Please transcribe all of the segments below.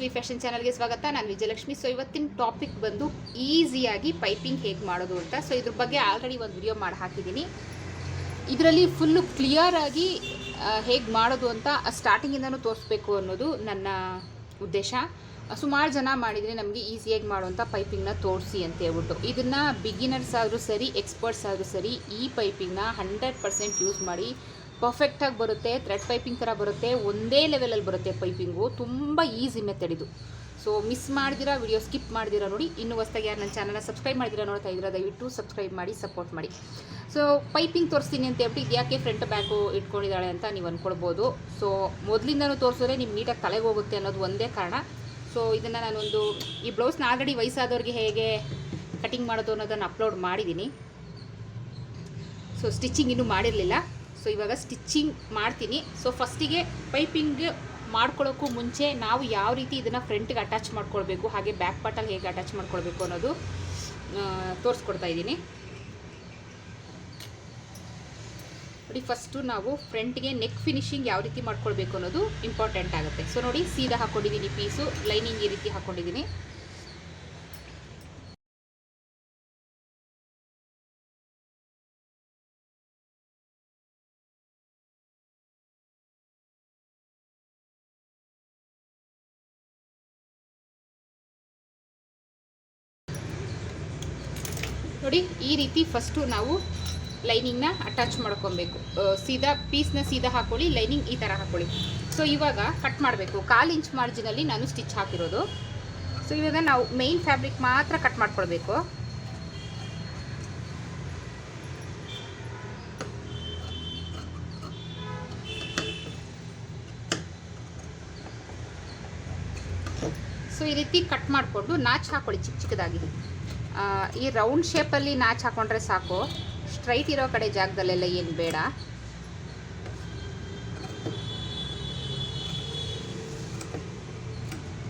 V fashion ಚಾನಲ್ಗೆ ಸ್ವಾಗತ. ನಾನು ವಿಜಯಲಕ್ಷ್ಮಿ. ಸೊ ಇವತ್ತಿನ ಟಾಪಿಕ್ ಬಂದು ಈಸಿಯಾಗಿ ಪೈಪಿಂಗ್ ಹೇಗೆ ಮಾಡೋದು ಅಂತ. ಸೊ ಇದ್ರ ಬಗ್ಗೆ ಆಲ್ರೆಡಿ ಒಂದು ವಿಡಿಯೋ ಮಾಡಿ ಹಾಕಿದ್ದೀನಿ ಇದರಲ್ಲಿ ಫುಲ್ಲು ಕ್ಲಿಯರ್ ಆಗಿ ಹೇಗೆ ಮಾಡೋದು ಅಂತ ಸ್ಟಾರ್ಟಿಂಗಿಂದನೂ ತೋರಿಸ್ಬೇಕು ಅನ್ನೋದು ನನ್ನ ಉದ್ದೇಶ. ಸುಮಾರು ಜನ ಮಾಡಿದರೆ ನಮಗೆ ಈಸಿಯಾಗಿ ಮಾಡುವಂಥ ಪೈಪಿಂಗ್ನ ತೋರಿಸಿ ಅಂತ ಹೇಳ್ಬಿಟ್ಟು. ಇದನ್ನು ಬಿಗಿನರ್ಸ್ ಆದರೂ ಸರಿ ಎಕ್ಸ್ಪರ್ಟ್ಸ್ ಆದರೂ ಸರಿ, ಈ ಪೈಪಿಂಗ್ನ ಹಂಡ್ರೆಡ್ ಪರ್ಸೆಂಟ್ ಯೂಸ್ ಮಾಡಿ ಪರ್ಫೆಕ್ಟಾಗಿ ಬರುತ್ತೆ ಥ್ರೆಡ್ ಪೈಪಿಂಗ್ ಥರ ಬರುತ್ತೆ, ಒಂದೇ ಲೆವೆಲಲ್ಲಿ ಬರುತ್ತೆ ಪೈಪಿಂಗು ತುಂಬ ಈಸಿ ಮೆಥಡ್ ಇದು. ಸೊ ಮಿಸ್ ಮಾಡಿದಿರಾ ವಿಡಿಯೋ ಸ್ಕಿಪ್ ಮಾಡಿದಿರಾ ನೋಡಿ. ಇನ್ನೂ ಹೊಸ್ದಾಗಿ ಯಾರು ನನ್ನ ಚಾನಲ್ನ ಸಬ್ಸ್ಕ್ರೈಬ್ ಮಾಡಿದಿರಾ ನೋಡ್ತಾ ಇದ್ದೀರಾ ದಯವಿಟ್ಟು ಸಬ್ಸ್ಕ್ರೈಬ್ ಮಾಡಿ ಸಪೋರ್ಟ್ ಮಾಡಿ. ಸೊ ಪೈಪಿಂಗ್ ತೋರಿಸ್ತೀನಿ ಅಂತ ಹೇಳ್ಬಿಟ್ಟು ಯಾಕೆ ಫ್ರಂಟ್ ಬ್ಯಾಕು ಇಟ್ಕೊಂಡಿದ್ದಾಳೆ ಅಂತ ನೀವು ಅಂದ್ಕೊಳ್ಬೋದು ಸೊ ಮೊದಲಿಂದನೂ ತೋರಿಸಿದ್ರೆ ನಿಮ್ಗೆ ನೀಟಾಗಿ ತಲೆಗೆ ಹೋಗುತ್ತೆ ಅನ್ನೋದು ಒಂದೇ ಕಾರಣ. ಸೊ ಇದನ್ನು ನಾನೊಂದು ಈ ಬ್ಲೌಸ್ನ ಆಲ್ರೆಡಿ ವಯಸ್ಸಾದವ್ರಿಗೆ ಹೇಗೆ ಕಟಿಂಗ್ ಮಾಡೋದು ಅನ್ನೋದನ್ನು ಅಪ್ಲೋಡ್ ಮಾಡಿದ್ದೀನಿ ಸೊ ಸ್ಟಿಚಿಂಗ್ ಇನ್ನೂ ಮಾಡಿರಲಿಲ್ಲ. ಸೊ ಇವಾಗ ಸ್ಟಿಚ್ಚಿಂಗ್ ಮಾಡ್ತೀನಿ. ಸೊ ಫಸ್ಟಿಗೆ ಪೈಪಿಂಗ್ ಮಾಡ್ಕೊಳ್ಳೋಕ್ಕೂ ಮುಂಚೆ ನಾವು ಯಾವ ರೀತಿ ಇದನ್ನು ಫ್ರಂಟ್ಗೆ ಅಟ್ಯಾಚ್ ಮಾಡ್ಕೊಳ್ಬೇಕು, ಹಾಗೆ ಬ್ಯಾಕ್ ಪಾರ್ಟಲ್ಲಿ ಹೇಗೆ ಅಟ್ಯಾಚ್ ಮಾಡ್ಕೊಳ್ಬೇಕು ಅನ್ನೋದು ತೋರಿಸ್ಕೊಡ್ತಾ ಇದ್ದೀನಿ. ನೋಡಿ ಫಸ್ಟು ನಾವು ಫ್ರಂಟ್ಗೆ ನೆಕ್ ಫಿನಿಶಿಂಗ್ ಯಾವ ರೀತಿ ಮಾಡ್ಕೊಳ್ಬೇಕು ಅನ್ನೋದು ಇಂಪಾರ್ಟೆಂಟ್ ಆಗುತ್ತೆ. ಸೊ ನೋಡಿ, ಸೀದಾ ಹಾಕ್ಕೊಂಡಿದ್ದೀನಿ ಪೀಸು ಲೈನಿಂಗ್ ಈ ರೀತಿ ಹಾಕ್ಕೊಂಡಿದ್ದೀನಿ ಈ ರೀತಿ ಫಸ್ಟು ನಾವು ಲೈನಿಂಗ್ನ ಅಟ್ಯಾಚ್ ಮಾಡ್ಕೊಬೇಕು. ಸೀದಾ ಪೀಸ್ನ ಸೀದಾ ಹಾಕೊಳ್ಳಿ ಲೈನಿಂಗ್ ಈ ಥರ ಹಾಕೊಳ್ಳಿ. ಸೊ ಇವಾಗ ಕಟ್ ಮಾಡಬೇಕು. ಕಾಲು ಇಂಚ್ ಮಾರ್ಜಿನಲ್ಲಿ ನಾನು ಸ್ಟಿಚ್ ಹಾಕಿರೋದು. ಸೊ ಇವಾಗ ನಾವು ಮೇಯ್ನ್ ಫ್ಯಾಬ್ರಿಕ್ ಮಾತ್ರ ಕಟ್ ಮಾಡ್ಕೊಳ್ಬೇಕು. ಸೊ ಈ ರೀತಿ ಕಟ್ ಮಾಡಿಕೊಂಡು ನಾಚ್ ಹಾಕೊಳ್ಳಿ ಚಿಕ್ಕ ಚಿಕ್ಕದಾಗಿ. ಈ ರೌಂಡ್ ಶೇಪಲ್ಲಿ ನಾಚ್ ಹಾಕೊಂಡ್ರೆ ಸಾಕು. ಸ್ಟ್ರೈಟ್ ಇರೋ ಕಡೆ ಜಾಗದಲ್ಲೆಲ್ಲ ಏನು ಬೇಡ.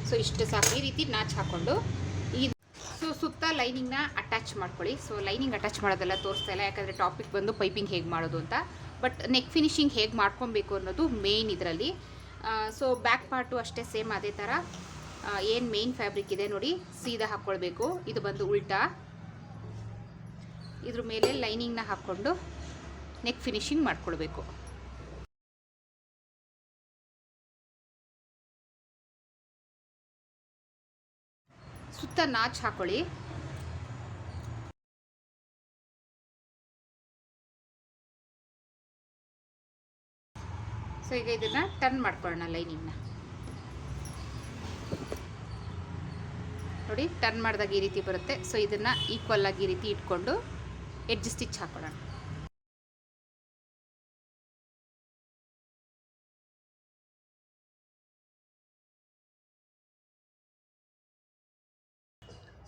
ಸೊ ಇಷ್ಟು ಸಾಕು. ಈ ರೀತಿ ನಾಚ್ ಹಾಕೊಂಡು ಈ ಸೊ ಸುತ್ತ ಲೈನಿಂಗ್ನ ಅಟ್ಯಾಚ್ ಮಾಡ್ಕೊಳ್ಳಿ. ಸೊ ಲೈನಿಂಗ್ ಅಟ್ಯಾಚ್ ಮಾಡೋದೆಲ್ಲ ತೋರಿಸ್ತಾ ಇಲ್ಲ. ಯಾಕಂದರೆ ಟಾಪಿಕ್ ಬಂದು ಪೈಪಿಂಗ್ ಹೇಗೆ ಮಾಡೋದು ಅಂತ. ಬಟ್ ನೆಕ್ ಫಿನಿಶಿಂಗ್ ಹೇಗೆ ಮಾಡ್ಕೊಬೇಕು ಅನ್ನೋದು ಮೇಯ್ನ್ ಇದರಲ್ಲಿ. ಸೊ ಬ್ಯಾಕ್ ಪಾರ್ಟು ಅಷ್ಟೇ ಸೇಮ್ ಅದೇ ಥರ ಏನು ಮೇನ್ ಫ್ಯಾಬ್ರಿಕ್ ಇದೆ ನೋಡಿ, ಸೀದಾ ಹಾಕ್ಕೊಳ್ಬೇಕು. ಇದು ಬಂದು ಉಲ್ಟಾ. ಇದ್ರ ಮೇಲೆ ಲೈನಿಂಗ್ನ ಹಾಕ್ಕೊಂಡು ನೆಕ್ ಫಿನಿಶಿಂಗ್ ಮಾಡ್ಕೊಳ್ಬೇಕು. ಸುತ್ತ ನಾಚ್ ಹಾಕೊಳ್ಳಿ. ಸೊ ಈಗ ಇದನ್ನ ಟರ್ನ್ ಮಾಡ್ಕೊಳ್ಳೋಣ ಲೈನಿಂಗ್ನ ನೋಡಿ ಟರ್ನ್ ಮಾಡಿದಾಗ ಈ ರೀತಿ ಬರುತ್ತೆ. ಸೊ ಇದನ್ನ ಈಕ್ವಲ್ ಆಗಿ ಈ ರೀತಿ ಇಟ್ಕೊಂಡು ಎಡ್ಜ್ ಸ್ಟಿಚ್ ಹಾಕೊಳ್ಳೋಣ.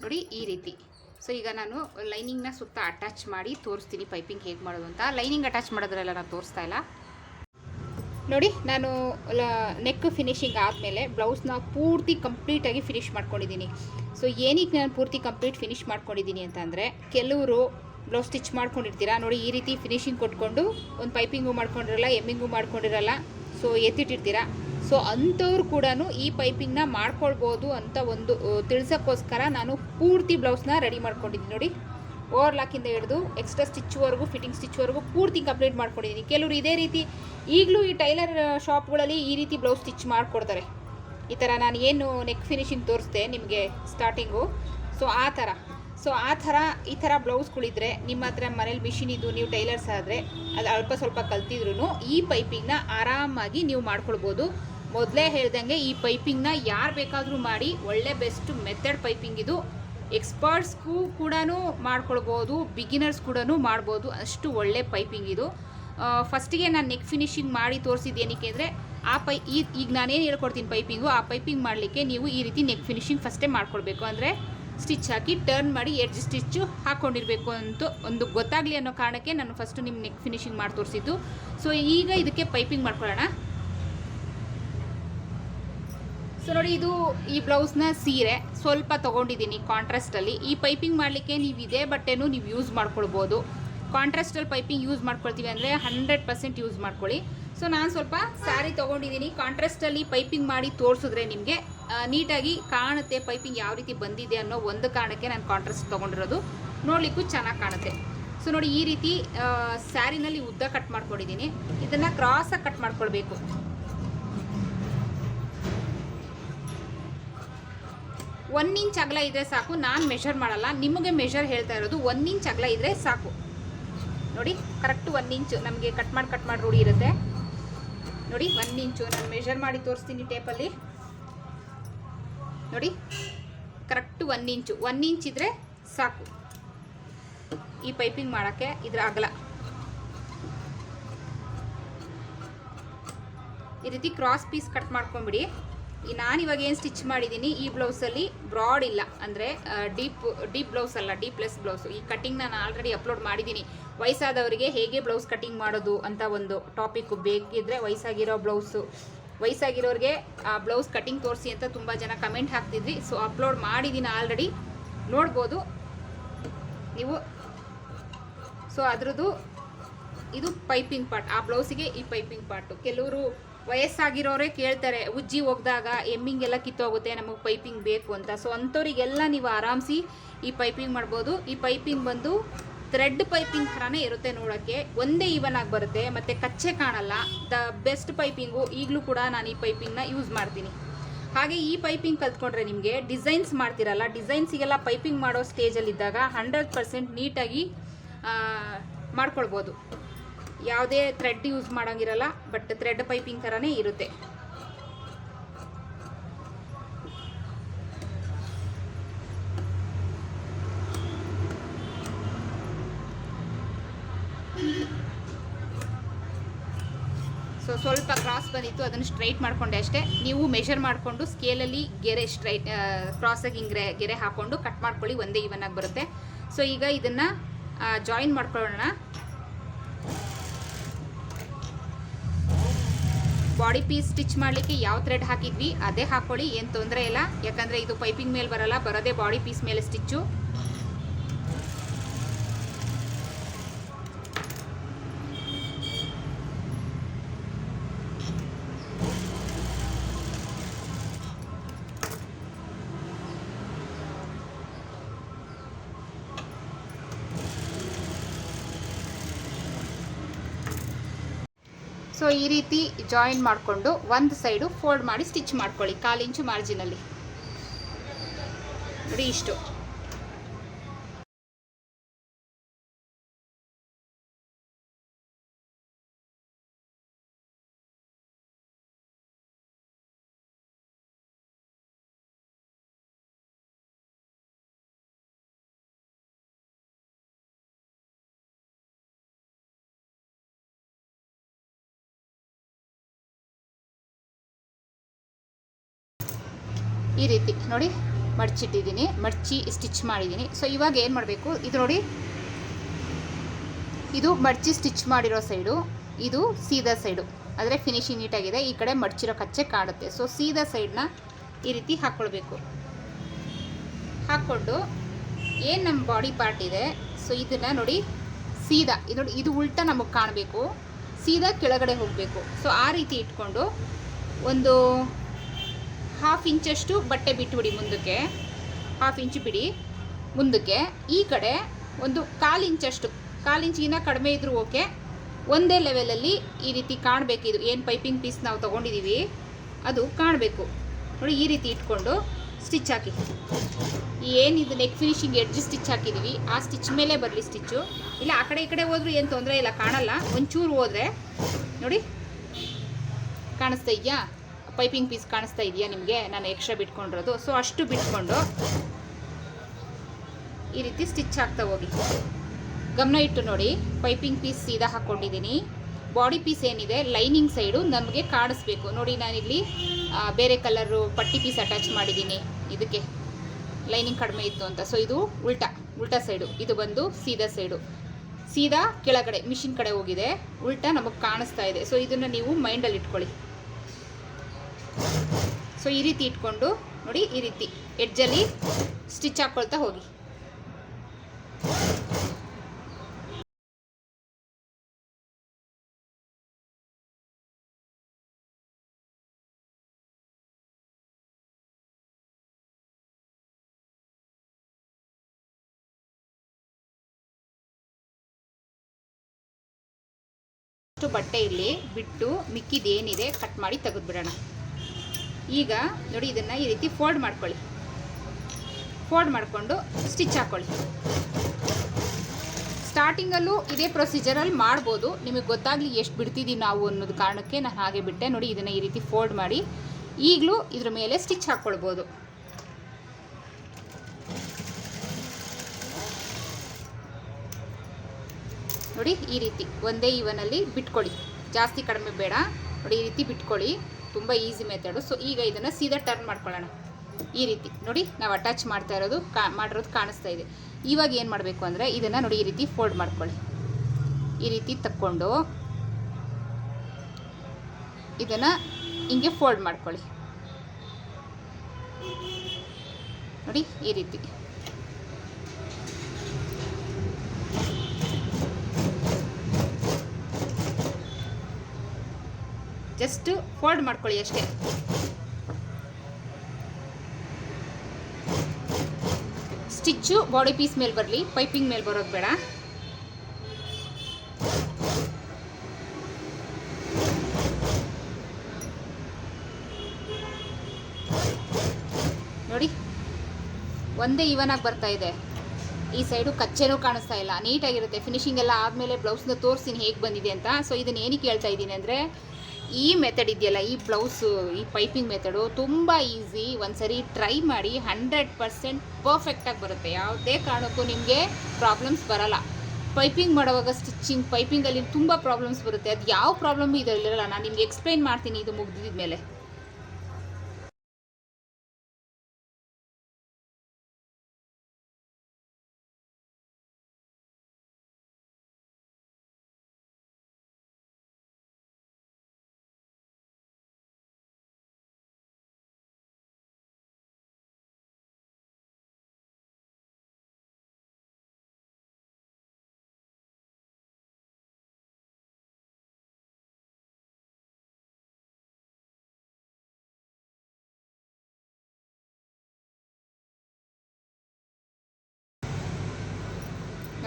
ನೋಡಿ, ಈ ರೀತಿ. ಸೊ ಈಗ ನಾನು ಲೈನಿಂಗ್ನ ಸುತ್ತ ಅಟ್ಯಾಚ್ ಮಾಡಿ ತೋರಿಸ್ತೀನಿ ಪೈಪಿಂಗ್ ಹೇಗೆ ಮಾಡೋದು ಅಂತ. ಲೈನಿಂಗ್ ಅಟ್ಯಾಚ್ ಮಾಡೋದ್ರೆಲ್ಲ ನಾನು ತೋರಿಸ್ತಾ ಇಲ್ಲ. ನೋಡಿ, ನಾನು ನೆಕ್ ಫಿನಿಶಿಂಗ್ ಆದಮೇಲೆ ಬ್ಲೌಸ್ನ ಪೂರ್ತಿ ಕಂಪ್ಲೀಟಾಗಿ ಫಿನಿಶ್ ಮಾಡ್ಕೊಂಡಿದ್ದೀನಿ. ಸೊ ಏನಕ್ಕೆ ನಾನು ಪೂರ್ತಿ ಕಂಪ್ಲೀಟ್ ಫಿನಿಶ್ ಮಾಡ್ಕೊಂಡಿದ್ದೀನಿ ಅಂತಂದರೆ ಕೆಲವರು ಬ್ಲೌಸ್ ಸ್ಟಿಚ್ ಮಾಡ್ಕೊಂಡಿರ್ತೀರಾ? ನೋಡಿ, ಈ ರೀತಿ ಫಿನಿಶಿಂಗ್ ಕೊಟ್ಕೊಂಡು, ಒಂದು ಪೈಪಿಂಗು ಮಾಡ್ಕೊಂಡಿರಲ್ಲ ಎಮ್ಮಿಂಗು ಮಾಡ್ಕೊಂಡಿರಲ್ಲ ಸೊ ಎತ್ತಿಟ್ಟಿರ್ತೀರಾ? ಸೊ ಅಂಥವ್ರು ಕೂಡ ಈ ಪೈಪಿಂಗ್ನ ಮಾಡ್ಕೊಳ್ಬೋದು ಅಂತ ಒಂದು ತಿಳ್ಸೋಕ್ಕೋಸ್ಕರ ನಾನು ಪೂರ್ತಿ ಬ್ಲೌಸ್ನ ರೆಡಿ ಮಾಡ್ಕೊಂಡಿದ್ದೀನಿ. ನೋಡಿ ಓವರ್ಲಾಕಿಂದ ಹಿಡಿದು ಎಕ್ಸ್ಟ್ರಾ ಸ್ಟಿಚ್ವರೆಗೂ ಫಿಟ್ಟಿಂಗ್ ಸ್ಟಿಚ್ವರೆಗೂ ಪೂರ್ತಿ ಕಂಪ್ಲೀಟ್ ಮಾಡ್ಕೊಂಡಿದ್ದೀನಿ ಕೆಲವರು ಇದೇ ರೀತಿ ಈಗಲೂ ಈ ಟೈಲರ್ ಶಾಪ್ಗಳಲ್ಲಿ ಈ ರೀತಿ ಬ್ಲೌಸ್ ಸ್ಟಿಚ್ ಮಾಡಿಕೊಡ್ತಾರೆ. ಈ ಥರ ನಾನು ಏನು ನೆಕ್ ಫಿನಿಶಿಂಗ್ ತೋರಿಸ್ದೆ ನಿಮಗೆ ಸ್ಟಾರ್ಟಿಂಗು ಸೊ ಆ ಥರ. ಸೊ ಆ ಥರ, ಈ ಥರ ಬ್ಲೌಸ್ಗಳಿದ್ರೆ ನಿಮ್ಮ ಹತ್ರ ಮನೇಲಿ ಮಿಷಿನ್ ಇದ್ದು ನೀವು ಟೈಲರ್ಸ್ ಆದರೆ ಅದು ಅಲ್ಪ ಸ್ವಲ್ಪ ಕಲ್ತಿದ್ರು ಈ ಪೈಪಿಂಗ್ನ ಆರಾಮಾಗಿ ನೀವು ಮಾಡ್ಕೊಳ್ಬೋದು. ಮೊದಲೇ ಹೇಳ್ದಂಗೆ ಈ ಪೈಪಿಂಗ್ನ ಯಾರು ಬೇಕಾದರೂ ಮಾಡಿ, ಒಳ್ಳೆ ಬೆಸ್ಟ್ ಮೆಥಡ್ ಪೈಪಿಂಗ್ ಇದು. ಎಕ್ಸ್ಪರ್ಟ್ಸ್ಗೂ ಕೂಡ ಮಾಡ್ಕೊಳ್ಬೋದು ಬಿಗಿನರ್ಸ್ ಕೂಡ ಮಾಡ್ಬೋದು. ಅಷ್ಟು ಒಳ್ಳೆ ಪೈಪಿಂಗ್ ಇದು. ಫಸ್ಟಿಗೆ ನಾನು ನೆಕ್ ಫಿನಿಶಿಂಗ್ ಮಾಡಿ ತೋರಿಸಿದ್ದು ಏನಕ್ಕೆ ಅಂದರೆ, ಆ ಪೈ, ಈ, ಈಗ ನಾನೇನು ಹೇಳ್ಕೊಡ್ತೀನಿ ಪೈಪಿಂಗು ಆ ಪೈಪಿಂಗ್ ಮಾಡಲಿಕ್ಕೆ ನೀವು ಈ ರೀತಿ ನೆಕ್ ಫಿನಿಶಿಂಗ್ ಫಸ್ಟೇ ಮಾಡ್ಕೊಳ್ಬೇಕು. ಅಂದರೆ ಸ್ಟಿಚ್ ಹಾಕಿ ಟರ್ನ್ ಮಾಡಿ ಎಡ್ಜ್ ಸ್ಟಿಚ್ಚು ಹಾಕ್ಕೊಂಡಿರಬೇಕು ಅಂತ ಒಂದು ಗೊತ್ತಾಗಲಿ ಅನ್ನೋ ಕಾರಣಕ್ಕೆ ನಾನು ಫಸ್ಟು ನಿಮ್ಮ ನೆಕ್ ಫಿನಿಶಿಂಗ್ ಮಾಡಿ ತೋರಿಸಿದ್ದು. ಸೊ ಈಗ ಇದಕ್ಕೆ ಪೈಪಿಂಗ್ ಮಾಡ್ಕೊಳ್ಳೋಣ. ಸೊ ನೋಡಿ, ಇದು ಈ ಬ್ಲೌಸ್ನ ಸೀರೆ. ಸ್ವಲ್ಪ ತೊಗೊಂಡಿದ್ದೀನಿ ಕಾಂಟ್ರಾಸ್ಟಲ್ಲಿ. ಈ ಪೈಪಿಂಗ್ ಮಾಡಲಿಕ್ಕೆ ನೀವು ಇದೇ ಬಟ್ಟೆನೂ ನೀವು ಯೂಸ್ ಮಾಡ್ಕೊಳ್ಬೋದು. ಕಾಂಟ್ರಾಸ್ಟಲ್ಲಿ ಪೈಪಿಂಗ್ ಯೂಸ್ ಮಾಡ್ಕೊಳ್ತೀವಿ ಅಂದರೆ ಹಂಡ್ರೆಡ್ ಪರ್ಸೆಂಟ್ ಯೂಸ್ ಮಾಡ್ಕೊಳ್ಳಿ. ಸೊ ನಾನು ಸ್ವಲ್ಪ ಸ್ಯಾರಿ ತೊಗೊಂಡಿದ್ದೀನಿ. ಕಾಂಟ್ರಾಸ್ಟಲ್ಲಿ ಪೈಪಿಂಗ್ ಮಾಡಿ ತೋರಿಸಿದ್ರೆ ನಿಮಗೆ ನೀಟಾಗಿ ಕಾಣುತ್ತೆ ಪೈಪಿಂಗ್ ಯಾವ ರೀತಿ ಬಂದಿದೆ ಅನ್ನೋ ಒಂದು ಕಾರಣಕ್ಕೆ ನಾನು ಕಾಂಟ್ರಾಸ್ಟ್ ತೊಗೊಂಡಿರೋದು. ನೋಡಲಿಕ್ಕೂ ಚೆನ್ನಾಗಿ ಕಾಣುತ್ತೆ. ಸೊ ನೋಡಿ, ಈ ರೀತಿ ಸ್ಯಾರಿನಲ್ಲಿ ಉದ್ದ ಕಟ್ ಮಾಡ್ಕೊಂಡಿದ್ದೀನಿ. ಇದನ್ನು ಕ್ರಾಸಾಗಿ ಕಟ್ ಮಾಡ್ಕೊಳ್ಬೇಕು. ಒನ್ ಇಂಚ್ ಅಗಲ ಇದ್ರೆ ಸಾಕು, ನಾನು ಮೆಷರ್ ಮಾಡಲ್ಲ. ನಿಮಗೆ ಮೆಷರ್ ಹೇಳ್ತಾ ಇರೋದು ಒನ್ ಇಂಚ್ ಅಗಲ ಇದ್ರೆ ಸಾಕು. ನೋಡಿ ಕರೆಕ್ಟ್ ಒನ್ ಇಂಚು ನಮಗೆ ಕಟ್ ಮಾಡಿ ಕಟ್ ಮಾಡಿ ರೂಢಿ ಇರುತ್ತೆ. ನೋಡಿ ಒನ್ ಇಂಚು ನಾನು ಮೆಷರ್ ಮಾಡಿ ತೋರಿಸ್ತೀನಿ ಟೇಪಲ್ಲಿ ನೋಡಿ correct one inch one inch ಇದ್ರೆ ಸಾಕು. ಈ ಪೈಪಿಂಗ್ ಮಾಡೋಕ್ಕೆ ಇದ್ರ ಅಗಲ. ಈ ರೀತಿ ಕ್ರಾಸ್ ಪೀಸ್ ಕಟ್ ಮಾಡ್ಕೊಂಬಿಡಿ ನಾನು ಇವಾಗ ಏನು ಸ್ಟಿಚ್ ಮಾಡಿದ್ದೀನಿ ಈ ಬ್ಲೌಸಲ್ಲಿ ಬ್ರಾಡ್ ಇಲ್ಲ. ಅಂದರೆ ಡೀಪ್ ಡೀಪ್ ಬ್ಲೌಸ್ ಅಲ್ಲ ಡೀಪ್ ಲೆಸ್ ಬ್ಲೌಸು ಈ ಕಟಿಂಗ್ ನಾನು ಆಲ್ರೆಡಿ ಅಪ್ಲೋಡ್ ಮಾಡಿದ್ದೀನಿ ವಯಸ್ಸಾದವರಿಗೆ ಹೇಗೆ ಬ್ಲೌಸ್ ಕಟ್ಟಿಂಗ್ ಮಾಡೋದು ಅಂತ ಒಂದು ಟಾಪಿಕ್ ಬೇಕಿದ್ರೆ ವಯಸ್ಸಾಗಿರೋ ಬ್ಲೌಸು ವಯಸ್ಸಾಗಿರೋರಿಗೆ ಆ ಬ್ಲೌಸ್ ಕಟಿಂಗ್ ತೋರಿಸಿ ಅಂತ ತುಂಬ ಜನ ಕಮೆಂಟ್ ಹಾಕ್ತಿದ್ವಿ. ಸೊ ಅಪ್ಲೋಡ್ ಮಾಡಿದ್ದೀನಿ ಆಲ್ರೆಡಿ ನೋಡ್ಬೋದು. ನೀವು ಸೊ ಅದ್ರದ್ದು ಇದು ಪೈಪಿಂಗ್ ಪಾರ್ಟ್ ಆ ಬ್ಲೌಸಿಗೆ ಈ ಪೈಪಿಂಗ್ ಪಾರ್ಟು ಕೆಲವರು ವಯಸ್ಸಾಗಿರೋರೇ ಕೇಳ್ತಾರೆ, ಉಜ್ಜಿ ಹೋಗ್ದಾಗ ಎಮ್ಮಿಂಗ್ ಎಲ್ಲ ಕಿತ್ತೋಗುತ್ತೆ, ನಮಗೆ ಪೈಪಿಂಗ್ ಬೇಕು ಅಂತ. ಸೊ ಅಂಥವ್ರಿಗೆಲ್ಲ ನೀವು ಆರಾಮ್ಸಿ ಈ ಪೈಪಿಂಗ್ ಮಾಡ್ಬೋದು. ಈ ಪೈಪಿಂಗ್ ಬಂದು ಥ್ರೆಡ್ ಪೈಪಿಂಗ್ ಥರನೇ ಇರುತ್ತೆ ನೋಡೋಕ್ಕೆ. ಒಂದೇ ಈವನ್ ಆಗಿ ಬರುತ್ತೆ, ಮತ್ತು ಕಚ್ಚೆ ಕಾಣಲ್ಲ. ದ ಬೆಸ್ಟ್ ಪೈಪಿಂಗು ಈಗಲೂ ಕೂಡ ನಾನು ಈ ಪೈಪಿಂಗ್ನ ಯೂಸ್ ಮಾಡ್ತೀನಿ. ಹಾಗೆ ಈ ಪೈಪಿಂಗ್ ಕಲ್ತ್ಕೊಂಡ್ರೆ ನಿಮಗೆ ಡಿಸೈನ್ಸ್ ಮಾಡ್ತಿರಲ್ಲ, ಡಿಸೈನ್ಸಿಗೆಲ್ಲ ಪೈಪಿಂಗ್ ಮಾಡೋ ಸ್ಟೇಜಲ್ಲಿದ್ದಾಗ ಹಂಡ್ರೆಡ್ ಪರ್ಸೆಂಟ್ ನೀಟಾಗಿ ಮಾಡ್ಕೊಳ್ಬೋದು. ಯಾವುದೇ ಥ್ರೆಡ್ ಯೂಸ್ ಮಾಡೋಂಗಿರಲ್ಲ ಬಟ್ ಥ್ರೆಡ್ ಪೈಪಿಂಗ್ ಥರನೇ ಇರುತ್ತೆ. ಸೊ ಸ್ವಲ್ಪ ಕ್ರಾಸ್ ಬಂದಿತ್ತು, ಅದನ್ನು ಸ್ಟ್ರೈಟ್ ಮಾಡಿಕೊಂಡೆ ಅಷ್ಟೇ. ನೀವು ಮೆಷರ್ ಮಾಡಿಕೊಂಡು ಸ್ಕೇಲಲ್ಲಿ ಗೆರೆ ಸ್ಟ್ರೈಟ್ ಕ್ರಾಸಾಗಿ ಹಿಂಗೆ ಗೆರೆ ಹಾಕ್ಕೊಂಡು ಕಟ್ ಮಾಡ್ಕೊಳ್ಳಿ, ಒಂದೇ ಇವನ್ ಆಗಿ ಬರುತ್ತೆ. ಸೊ ಈಗ ಇದನ್ನು ಜಾಯಿನ್ ಮಾಡ್ಕೊಳ್ಳೋಣ. ಬಾಡಿ ಪೀಸ್ ಸ್ಟಿಚ್ ಮಾಡಲಿಕ್ಕೆ ಯಾವ ಥ್ರೆಡ್ ಹಾಕಿದ್ವಿ, ಅದೇ ಹಾಕೊಳ್ಳಿ ಏನು ತೊಂದರೆ ಇಲ್ಲ. ಯಾಕಂದರೆ ಇದು ಪೈಪಿಂಗ್ ಮೇಲೆ ಬರಲ್ಲ, ಬರೋದೇ ಬಾಡಿ ಪೀಸ್ ಮೇಲೆ ಸ್ಟಿಚ್ಚು. ಸೊ ಈ ರೀತಿ ಜಾಯಿನ್ ಮಾಡಿಕೊಂಡು ಒಂದು ಸೈಡು ಫೋಲ್ಡ್ ಮಾಡಿ ಸ್ಟಿಚ್ ಮಾಡ್ಕೊಳ್ಳಿ ಕಾಲಿಂಚು ಮಾರ್ಜಿನಲ್ಲಿ ನೋಡಿ ಇಷ್ಟು. ಈ ರೀತಿ ನೋಡಿ ಮಡ್ಚಿಟ್ಟಿದ್ದೀನಿ, ಮಡ್ಚಿ ಸ್ಟಿಚ್ ಮಾಡಿದ್ದೀನಿ. ಸೊ ಇವಾಗ ಏನು ಮಾಡಬೇಕು? ಇದು ನೋಡಿ, ಇದು ಮಡ್ಚಿ ಸ್ಟಿಚ್ ಮಾಡಿರೋ ಸೈಡು ಇದು ಸೀದಾ ಸೈಡು ಆದರೆ ಫಿನಿಶಿಂಗ್ ನೀಟಾಗಿದೆ ಈ ಕಡೆ ಮಡ್ಚಿರೋ ಕಚ್ಚೆ ಕಾಣುತ್ತೆ. ಸೊ ಸೀದಾ ಸೈಡ್ನ ಈ ರೀತಿ ಹಾಕ್ಕೊಳ್ಬೇಕು ಹಾಕ್ಕೊಂಡು ಏನು ನಮ್ಮ ಬಾಡಿ ಪಾರ್ಟ್ ಇದೆ? ಸೊ ಇದನ್ನು ನೋಡಿ ಸೀದಾ, ಇದು ನೋಡಿ, ಇದು ಉಲ್ಟಾ ನಮಗೆ ಕಾಣಬೇಕು. ಸೀದಾ ಕೆಳಗಡೆ ಹೋಗಬೇಕು. ಸೊ ಆ ರೀತಿ ಇಟ್ಕೊಂಡು ಒಂದು ಹಾಫ್ ಇಂಚಷ್ಟು ಬಟ್ಟೆ ಬಿಟ್ಟುಬಿಡಿ ಮುಂದಕ್ಕೆ. ಹಾಫ್ ಇಂಚ್ ಬಿಡಿ ಮುಂದಕ್ಕೆ. ಈ ಕಡೆ ಒಂದು ಕಾಲು ಇಂಚಷ್ಟು ಕಾಲು ಇಂಚಿಗಿಂತ ಕಡಿಮೆ ಇದ್ರೂ ಓಕೆ ಒಂದೇ ಲೆವೆಲಲ್ಲಿ ಈ ರೀತಿ ಕಾಣಬೇಕು. ಇದು ಏನು ಪೈಪಿಂಗ್ ಪೀಸ್ ನಾವು ತೊಗೊಂಡಿದ್ದೀವಿ ಅದು ಕಾಣಬೇಕು. ನೋಡಿ, ಈ ರೀತಿ ಇಟ್ಕೊಂಡು ಸ್ಟಿಚ್ ಹಾಕಿ. ಏನಿದು ನೆಕ್ ಫಿನಿಶಿಂಗ್ ಎಡ್ಜ್ ಸ್ಟಿಚ್ ಹಾಕಿದ್ದೀವಿ ಆ ಸ್ಟಿಚ್ ಮೇಲೆ ಬರಲಿ ಸ್ಟಿಚ್ಚು ಇಲ್ಲ, ಆ ಕಡೆ ಈ ಕಡೆ ಹೋದರೂ ಏನು ತೊಂದರೆ ಇಲ್ಲ, ಕಾಣಲ್ಲ. ಒಂಚೂರು ಹೋದರೆ ನೋಡಿ, ಕಾಣಿಸ್ತಾ ಇದೆಯಾ? ಪೈಪಿಂಗ್ ಪೀಸ್ ಕಾಣಿಸ್ತಾ ಇದೆಯಾ ನಿಮಗೆ? ನಾನು ಎಕ್ಸ್ಟ್ರಾ ಬಿಟ್ಕೊಂಡಿರೋದು. ಸೊ ಅಷ್ಟು ಬಿಟ್ಕೊಂಡು ಈ ರೀತಿ ಸ್ಟಿಚ್ ಆಗ್ತಾ ಹೋಗಿ. ಗಮನ ಇಟ್ಟು ನೋಡಿ. ಪೈಪಿಂಗ್ ಪೀಸ್ ಸೀದಾ ಹಾಕ್ಕೊಂಡಿದ್ದೀನಿ. ಬಾಡಿ ಪೀಸ್ ಏನಿದೆ, ಲೈನಿಂಗ್ ಸೈಡು ನಮಗೆ ಕಾಣಿಸ್ಬೇಕು. ನೋಡಿ, ನಾನಿಲ್ಲಿ ಬೇರೆ ಕಲರು ಪಟ್ಟಿ ಪೀಸ್ ಅಟ್ಯಾಚ್ ಮಾಡಿದ್ದೀನಿ. ಇದಕ್ಕೆ ಲೈನಿಂಗ್ ಕಡಿಮೆ ಇತ್ತು ಅಂತ. ಸೊ ಇದು ಉಲ್ಟಾ ಉಲ್ಟಾ ಸೈಡು. ಇದು ಬಂದು ಸೀದಾ ಸೈಡು. ಸೀದಾ ಕೆಳಗಡೆ, ಮಿಷಿನ್ ಕಡೆ ಹೋಗಿದೆ. ಉಲ್ಟಾ ನಮಗೆ ಕಾಣಿಸ್ತಾ ಇದೆ. ಸೊ ಇದನ್ನು ನೀವು ಮೈಂಡಲ್ಲಿ ಇಟ್ಕೊಳ್ಳಿ. ಸೊ ಈ ರೀತಿ ಇಟ್ಕೊಂಡು ನೋಡಿ, ಈ ರೀತಿ ಎಡ್ಜಲ್ಲಿ ಸ್ಟಿಚ್ ಹಾಕ್ಕೊಳ್ತಾ ಹೋಗಿ. ಬಟ್ಟೆ ಇಲ್ಲಿ ಬಿಟ್ಟು ಮಿಕ್ಕಿದೇನಿದೆ ಕಟ್ ಮಾಡಿ ತೆಗೆದ್ಬಿಡೋಣ. ಈಗ ನೋಡಿ ಇದನ್ನು ಈ ರೀತಿ ಫೋಲ್ಡ್ ಮಾಡ್ಕೊಳ್ಳಿ. ಫೋಲ್ಡ್ ಮಾಡಿಕೊಂಡು ಸ್ಟಿಚ್ ಹಾಕ್ಕೊಳ್ಳಿ ಸ್ಟಾರ್ಟಿಂಗಲ್ಲೂ ಇದೇ ಪ್ರೊಸೀಜರಲ್ಲಿ ಮಾಡ್ಬೋದು. ನಿಮಗೆ ಗೊತ್ತಾಗಲಿ ಎಷ್ಟು ಬಿಡ್ತಿದ್ದೀವಿ ನಾವು ಅನ್ನೋದು ಕಾರಣಕ್ಕೆ ನಾನು ಹಾಗೆ ಬಿಟ್ಟೆ. ನೋಡಿ ಇದನ್ನು ಈ ರೀತಿ ಫೋಲ್ಡ್ ಮಾಡಿ ಈಗಲೂ ಇದ್ರ ಮೇಲೆ ಸ್ಟಿಚ್ ಹಾಕ್ಕೊಳ್ಬೋದು ನೋಡಿ ಈ ರೀತಿ ಒಂದೇ ಇವನಲ್ಲಿ ಬಿಟ್ಕೊಳ್ಳಿ. ಜಾಸ್ತಿ ಕಡಿಮೆ ಬೇಡ. ನೋಡಿ ಈ ರೀತಿ ಬಿಟ್ಕೊಳ್ಳಿ. ತುಂಬ ಈಸಿ ಮೆಥಡು ಸೊ ಈಗ ಇದನ್ನು ಸೀದಾ ಟರ್ನ್ ಮಾಡ್ಕೊಳ್ಳೋಣ. ಈ ರೀತಿ. ನೋಡಿ, ನಾವು ಅಟ್ಯಾಚ್ ಮಾಡ್ತಾ ಇರೋದು, ಕಾ, ಮಾಡಿರೋದು ಕಾಣಿಸ್ತಾ ಇದೆ. ಇವಾಗ ಏನು ಮಾಡಬೇಕು ಅಂದರೆ, ಇದನ್ನು ನೋಡಿ ಈ ರೀತಿ ಫೋಲ್ಡ್ ಮಾಡ್ಕೊಳ್ಳಿ. ಈ ರೀತಿ ತಕ್ಕೊಂಡು, ಇದನ್ನು ಹಿಂಗೆ ಫೋಲ್ಡ್ ಮಾಡ್ಕೊಳ್ಳಿ. ನೋಡಿ, ಈ ರೀತಿ. ಜಸ್ಟ್ ಫೋಲ್ಡ್ ಮಾಡ್ಕೊಳ್ಳಿ ಅಷ್ಟೇ. ಸ್ಟಿಚ್ಚು ಬಾಡಿ ಪೀಸ್ ಮೇಲೆ ಬರಲಿ, ಪೈಪಿಂಗ್ ಮೇಲೆ ಬರೋದು ಬೇಡ. ನೋಡಿ, ಒಂದೇ ಇವನಾಗಿ ಬರ್ತಾ ಇದೆ. ಈ ಸೈಡು ಕಚ್ಚೆನೂ ಕಾಣಿಸ್ತಾ ಇಲ್ಲ. ನೀಟಾಗಿರುತ್ತೆ. ಫಿನಿಶಿಂಗ್ ಎಲ್ಲ ಆದಮೇಲೆ ಬ್ಲೌಸ್ನ ತೋರಿಸ್ತೀನಿ ಹೇಗೆ ಬಂದಿದೆ ಅಂತ. ಸೊ ಇದನ್ನ ಏನಕ್ಕೆ ಹೇಳ್ತಾ ಇದ್ದೀನಿ ಅಂದರೆ ಈ ಮೆಥಡ್ ಇದೆಯಲ್ಲ, ಈ ಬ್ಲೌಸು ಈ ಪೈಪಿಂಗ್ ಮೆಥಡು ತುಂಬ ಈಸಿ ಒಂದ್ಸರಿ ಟ್ರೈ ಮಾಡಿ ಹಂಡ್ರೆಡ್ ಪರ್ಸೆಂಟ್ ಪರ್ಫೆಕ್ಟಾಗಿ ಬರುತ್ತೆ. ಯಾವುದೇ ಕಾರಣಕ್ಕೂ ನಿಮಗೆ ಪ್ರಾಬ್ಲಮ್ಸ್ ಬರಲ್ಲ. ಪೈಪಿಂಗ್ ಮಾಡುವಾಗ ಸ್ಟಿಚಿಂಗ್ ಪೈಪಿಂಗಲ್ಲಿ ತುಂಬ ಪ್ರಾಬ್ಲಮ್ಸ್ ಬರುತ್ತೆ. ಅದು ಯಾವ ಪ್ರಾಬ್ಲಮ್ ಇದರಲ್ಲಿರಲ್ಲ ನಾನು ನಿಮ್ಗೆ ಎಕ್ಸ್ಪ್ಲೈನ್ ಮಾಡ್ತೀನಿ, ಇದು ಮುಗ್ದಿದ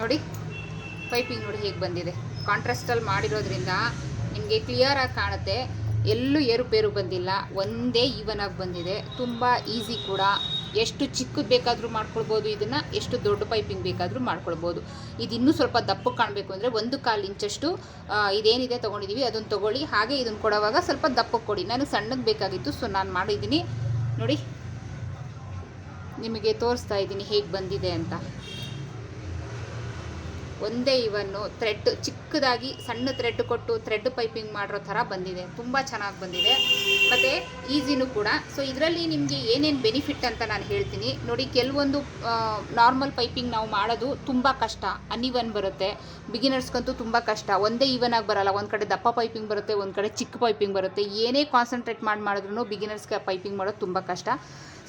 ನೋಡಿ, ಪೈಪಿಂಗ್ ನೋಡಿ ಹೇಗೆ ಬಂದಿದೆ. ಕಾಂಟ್ರಾಸ್ಟಲ್ಲಿ ಮಾಡಿರೋದ್ರಿಂದ ನಿಮಗೆ ಕ್ಲಿಯರಾಗಿ ಕಾಣುತ್ತೆ. ಎಲ್ಲೂ ಏರುಪೇರು ಬಂದಿಲ್ಲ. ಒಂದೇ ಈವನ್ ಆಗಿ ಬಂದಿದೆ. ತುಂಬ ಈಸಿ ಕೂಡ. ಎಷ್ಟು ಚಿಕ್ಕದು ಬೇಕಾದರೂ ಮಾಡ್ಕೊಳ್ಬೋದು ಇದನ್ನು, ಎಷ್ಟು ದೊಡ್ಡ ಪೈಪಿಂಗ್ ಬೇಕಾದರೂ ಮಾಡ್ಕೊಳ್ಬೋದು. ಇದು ಇನ್ನೂ ಸ್ವಲ್ಪ ದಪ್ಪ ಕಾಣಬೇಕು ಅಂದರೆ ಒಂದು ಕಾಲು ಇಂಚಷ್ಟು ಇದೇನಿದೆ ತೊಗೊಂಡಿದ್ದೀವಿ ಅದನ್ನು ತೊಗೊಳ್ಳಿ. ಹಾಗೆ ಇದನ್ನು ಕೊಡೋವಾಗ ಸ್ವಲ್ಪ ದಪ್ಪಕ್ಕೆ ಕೊಡಿ. ನನಗೆ ಸಣ್ಣಗೆ ಬೇಕಾಗಿತ್ತು, ಸೊ ನಾನು ಮಾಡಿದ್ದೀನಿ. ನೋಡಿ, ನಿಮಗೆ ತೋರಿಸ್ತಾ ಇದ್ದೀನಿ ಹೇಗೆ ಬಂದಿದೆ ಅಂತ. ಒಂದೇ ಇವನ್ನು ಥ್ರೆಡ್, ಚಿಕ್ಕದಾಗಿ ಸಣ್ಣ ಥ್ರೆಡ್ ಕೊಟ್ಟು ಥ್ರೆಡ್ ಪೈಪಿಂಗ್ ಮಾಡಿರೋ ಥರ ಬಂದಿದೆ. ತುಂಬ ಚೆನ್ನಾಗಿ ಬಂದಿದೆ. ಮತ್ತು ಈಸಿನೂ ಕೂಡ. ಸೊ ಇದರಲ್ಲಿ ನಿಮಗೆ ಏನೇನು ಬೆನಿಫಿಟ್ ಅಂತ ನಾನು ಹೇಳ್ತೀನಿ. ನೋಡಿ, ಕೆಲವೊಂದು ನಾರ್ಮಲ್ ಪೈಪಿಂಗ್ ನಾವು ಮಾಡೋದು ತುಂಬ ಕಷ್ಟ. ಅನ್ಇವನ್ ಬರುತ್ತೆ. ಬಿಗಿನರ್ಸ್ಗಂತೂ ತುಂಬ ಕಷ್ಟ. ಒಂದೇ ಈವನ್ ಆಗಿ ಬರಲ್ಲ. ಒಂದು ಕಡೆ ದಪ್ಪ ಪೈಪಿಂಗ್ ಬರುತ್ತೆ, ಒಂದು ಕಡೆ ಚಿಕ್ಕ ಪೈಪಿಂಗ್ ಬರುತ್ತೆ. ಏನೇ ಕಾನ್ಸಂಟ್ರೇಟ್ ಮಾಡಿ ಮಾಡಿದ್ರು ಬಿಗಿನರ್ಸ್ಗೆ ಪೈಪಿಂಗ್ ಮಾಡೋದು ತುಂಬ ಕಷ್ಟ.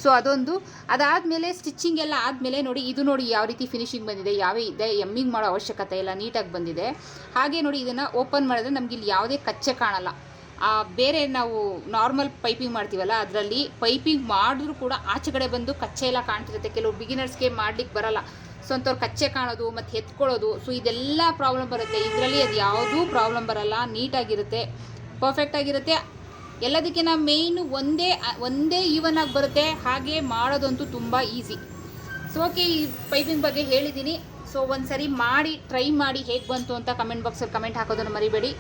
ಸೊ ಅದೊಂದು. ಅದಾದಮೇಲೆ ಸ್ಟಿಚಿಂಗ್ ಎಲ್ಲ ಆದಮೇಲೆ ನೋಡಿ, ಇದು ನೋಡಿ ಯಾವ ರೀತಿ ಫಿನಿಶಿಂಗ್ ಬಂದಿದೆ, ಯಾವ ಇದೆ, ಎಮ್ಮಿಂಗ್ ಮಾಡೋ ಅವಶ್ಯಕತೆ ಇಲ್ಲ, ನೀಟಾಗಿ ಬಂದಿದೆ. ಹಾಗೆ ನೋಡಿ ಇದನ್ನು ಓಪನ್ ಮಾಡಿದ್ರೆ ನಮ್ಗೆ ಇಲ್ಲಿ ಯಾವುದೇ ಕಚ್ಚೆ ಕಾಣಲ್ಲ. ಬೇರೆ ನಾವು ನಾರ್ಮಲ್ ಪೈಪಿಂಗ್ ಮಾಡ್ತೀವಲ್ಲ, ಅದರಲ್ಲಿ ಪೈಪಿಂಗ್ ಮಾಡಿದ್ರು ಕೂಡ ಆಚೆ ಕಡೆ ಬಂದು ಕಚ್ಚೆ ಎಲ್ಲ ಕಾಣ್ತಿರುತ್ತೆ. ಕೆಲವು ಬಿಗಿನರ್ಸ್ಗೆ ಮಾಡ್ಲಿಕ್ಕೆ ಬರಲ್ಲ. ಸೊ ಅಂಥವ್ರು ಕಚ್ಚೆ ಕಾಣೋದು, ಮತ್ತು ಎತ್ಕೊಳ್ಳೋದು ಸೊ ಇದೆಲ್ಲ ಪ್ರಾಬ್ಲಮ್ ಬರುತ್ತೆ. ಇದರಲ್ಲಿ ಅದು ಯಾವುದೂ ಪ್ರಾಬ್ಲಮ್ ಬರಲ್ಲ, ನೀಟಾಗಿರುತ್ತೆ ಪರ್ಫೆಕ್ಟಾಗಿರುತ್ತೆ ಎಲ್ಲದಕ್ಕಿಂತ ಮೇಯ್ನು ಒಂದೇ ಒಂದೇ ಈವನ್ ಆಗಿ ಬರುತ್ತೆ. ಹಾಗೆ ಮಾಡೋದಂತೂ ತುಂಬ ಈಸಿ ಸೊ ಓಕೆ ಈ ಪೈಪಿಂಗ್ ಬಗ್ಗೆ ಹೇಳಿದ್ದೀನಿ. ಸೊ ಒಂದು ಸರಿ ಮಾಡಿ ಟ್ರೈ ಮಾಡಿ ಹೇಗೆ ಬಂತು ಅಂತ ಕಮೆಂಟ್ ಬಾಕ್ಸಲ್ಲಿ ಕಮೆಂಟ್ ಹಾಕೋದನ್ನು ಮರಿಬೇಡಿ.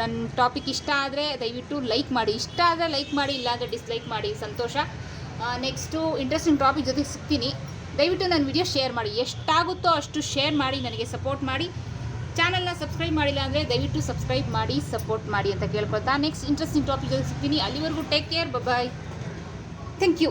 ನನ್ನ ಟಾಪಿಕ್ ಇಷ್ಟ ಆದರೆ ದಯವಿಟ್ಟು ಲೈಕ್ ಮಾಡಿ. ಇಷ್ಟ ಆದರೆ ಲೈಕ್ ಮಾಡಿ, ಇಲ್ಲಾಂದರೆ ಡಿಸ್ಲೈಕ್ ಮಾಡಿ. ಸಂತೋಷ. ನೆಕ್ಸ್ಟು ಇಂಟ್ರೆಸ್ಟಿಂಗ್ ಟಾಪಿಕ್ ಜೊತೆಗೆ ಸಿಗ್ತೀನಿ. ದಯವಿಟ್ಟು ನನ್ನ ವಿಡಿಯೋ ಶೇರ್ ಮಾಡಿ. ಎಷ್ಟಾಗುತ್ತೋ ಅಷ್ಟು ಶೇರ್ ಮಾಡಿ, ನನಗೆ ಸಪೋರ್ಟ್ ಮಾಡಿ. ಚಾನಲ್ನ ಸಬ್ಸ್ಕ್ರೈಬ್ ಮಾಡಿಲ್ಲ ಅಂದರೆ ದಯವಿಟ್ಟು ಸಬ್ಸ್ಕ್ರೈಬ್ ಮಾಡಿ ಸಪೋರ್ಟ್ ಮಾಡಿ ಅಂತ ಕೇಳ್ಕೊಳ್ತಾ ನೆಕ್ಸ್ಟ್ ಇಂಟ್ರೆಸ್ಟಿಂಗ್ ಟಾಪಿಕ್ ಸಿಗ್ತೀನಿ. ಅಲ್ಲಿವರೆಗೂ take care bye thank you